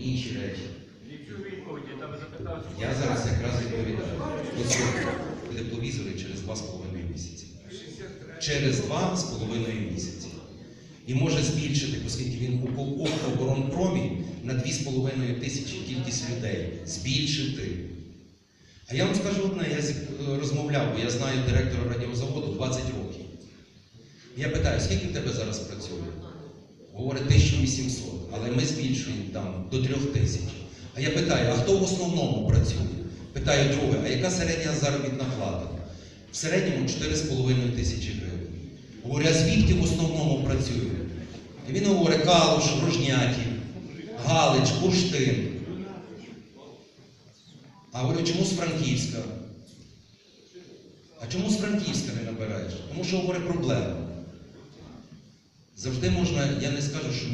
і інші речі. Я зараз якраз відповідаю. Послухайте, тепловізори через 2,5 місяці. Через 2,5 місяці. І може збільшити, оскільки він у оборонпромі на 2,5 тисячі кількість людей. Збільшити. А я вам скажу одне, я розмовляв, бо я знаю директора радіозаводу 20 років. Я питаю, скільки в тебе зараз працює? Говорить 1800, але ми збільшуємо там до 3000. А я питаю, а хто в основному працює? Питаю друге, а яка середня заробітна плата? В середньому 4,5 тисячі гривень. Говорю, а звідки в основному працює? І він говорить, Калуш, Рожнятів, Галич, Бурштин. А говорю, чому з Франківська? А чому з Франківська не набираєш? Тому що говорить проблема. Завжди можна, я не скажу, що